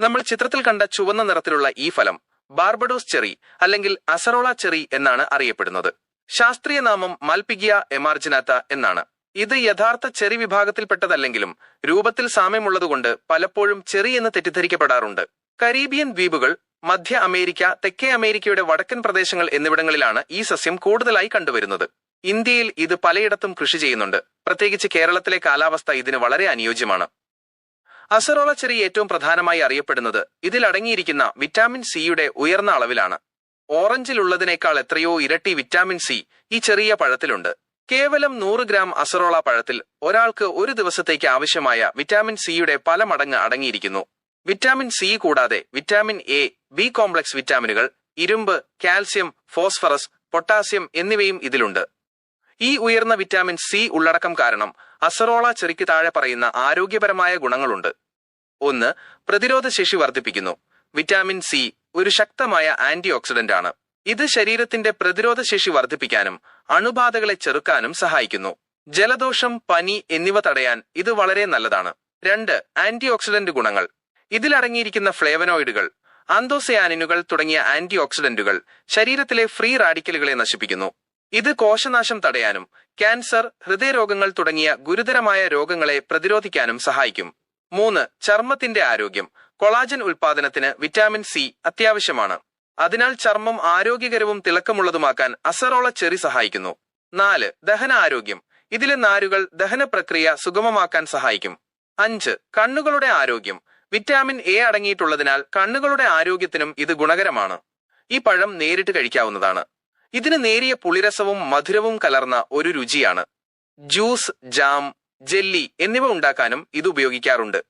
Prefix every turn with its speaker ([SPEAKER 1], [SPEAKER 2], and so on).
[SPEAKER 1] നമ്മൾ ചിത്രത്തിൽ കണ്ട ചുവന്ന നിറത്തിലുള്ള ഈ ഫലം ബാർബഡോസ് ചെറി അല്ലെങ്കിൽ അസറോള ചെറി എന്നാണ് അറിയപ്പെടുന്നത്. ശാസ്ത്രീയ നാമം മാൽപിഗിയ എമാർജിനാത്ത എന്നാണ്. ഇത് യഥാർത്ഥ ചെറി വിഭാഗത്തിൽപ്പെട്ടതല്ലെങ്കിലും രൂപത്തിൽ സാമ്യമുള്ളതുകൊണ്ട് പലപ്പോഴും ചെറി എന്ന് തെറ്റിദ്ധരിക്കപ്പെടാറുണ്ട്. കരീബിയൻ ദ്വീപുകൾ മധ്യ അമേരിക്ക തെക്കേ അമേരിക്കയുടെ വടക്കൻ പ്രദേശങ്ങൾ എന്നിവിടങ്ങളിലാണ് ഈ സസ്യം കൂടുതലായി കണ്ടുവരുന്നത്. ഇന്ത്യയിൽ ഇത് പലയിടത്തും കൃഷി ചെയ്യുന്നുണ്ട്. പ്രത്യേകിച്ച് കേരളത്തിലെ കാലാവസ്ഥ ഇതിന് വളരെ അനുയോജ്യമാണ്. അസറോള ചെറി ഏറ്റവും പ്രധാനമായി അറിയപ്പെടുന്നത് ഇതിൽ അടങ്ങിയിരിക്കുന്ന വിറ്റാമിൻ സിയുടെ ഉയർന്ന അളവിലാണ്. ഓറഞ്ചിലുള്ളതിനേക്കാൾ എത്രയോ ഇരട്ടി വിറ്റാമിൻ സി ഈ ചെറിയ പഴത്തിലുണ്ട്. കേവലം നൂറ് ഗ്രാം അസറോള പഴത്തിൽ ഒരാൾക്ക് ഒരു ദിവസത്തേക്ക് ആവശ്യമായ വിറ്റാമിൻ സിയുടെ പല മടങ്ങ് അടങ്ങിയിരിക്കുന്നു. വിറ്റാമിൻ സി കൂടാതെ വിറ്റാമിൻ എ ബി കോംപ്ലക്സ് വിറ്റാമിനുകൾ ഇരുമ്പ് കാൽസ്യം ഫോസ്ഫറസ് പൊട്ടാസ്യം എന്നിവയും ഇതിലുണ്ട്. ഈ ഉയർന്ന വിറ്റാമിൻ സി ഉള്ളടക്കം കാരണം അസറോള ചെറിക്ക് താഴെ പറയുന്ന ആരോഗ്യപരമായ ഗുണങ്ങളുണ്ട്. ഒന്ന് പ്രതിരോധ ശേഷി വർദ്ധിപ്പിക്കുന്നു. വിറ്റാമിൻ സി ഒരു ശക്തമായ ആന്റി ഓക്സിഡന്റ് ആണ് ഇത് ശരീരത്തിന്റെ പ്രതിരോധ ശേഷി വർദ്ധിപ്പിക്കാനും അണുബാധകളെ ചെറുക്കാനും സഹായിക്കുന്നു. ജലദോഷം പനി എന്നിവ തടയാൻ ഇത് വളരെ നല്ലതാണ്. രണ്ട് ആന്റി ഓക്സിഡന്റ് ഗുണങ്ങൾ. ഇതിലടങ്ങിയിരിക്കുന്ന ഫ്ലേവനോയിഡുകൾ ആന്തോസയാനിനുകൾ തുടങ്ങിയ ആന്റി ഓക്സിഡന്റുകൾ ശരീരത്തിലെ ഫ്രീ റാഡിക്കലുകളെ നശിപ്പിക്കുന്നു. ഇത് കോശനാശം തടയാനും ക്യാൻസർ ഹൃദയരോഗങ്ങൾ തുടങ്ങിയ ഗുരുതരമായ രോഗങ്ങളെ പ്രതിരോധിക്കാനും സഹായിക്കും. മൂന്ന് ചർമ്മത്തിന്റെ ആരോഗ്യം. കൊളാജൻ ഉൽപാദനത്തിന് വിറ്റാമിൻ സി അത്യാവശ്യമാണ്. അതിനാൽ ചർമ്മം ആരോഗ്യകരവും തിളക്കമുള്ളതുമാക്കാൻ അസറോള ചെറി സഹായിക്കുന്നു. നാല് ദഹന ആരോഗ്യം ഇതിലെ നാരുകൾ ദഹന പ്രക്രിയ സുഗമമാക്കാൻ സഹായിക്കും. അഞ്ച് കണ്ണുകളുടെ ആരോഗ്യം. വിറ്റാമിൻ എ അടങ്ങിയിട്ടുള്ളതിനാൽ കണ്ണുകളുടെ ആരോഗ്യത്തിനും ഇത് ഗുണകരമാണ്. ഈ പഴം നേരിട്ട് കഴിക്കാവുന്നതാണ്. ഇതിന് നേരിയ പുളിരസവും മധുരവും കലർന്ന ഒരു രുചിയാണ്. ജ്യൂസ് ജാം ജെല്ലി എന്നിവ ഉണ്ടാക്കാനും ഇത് ഉപയോഗിക്കാറുണ്ട്.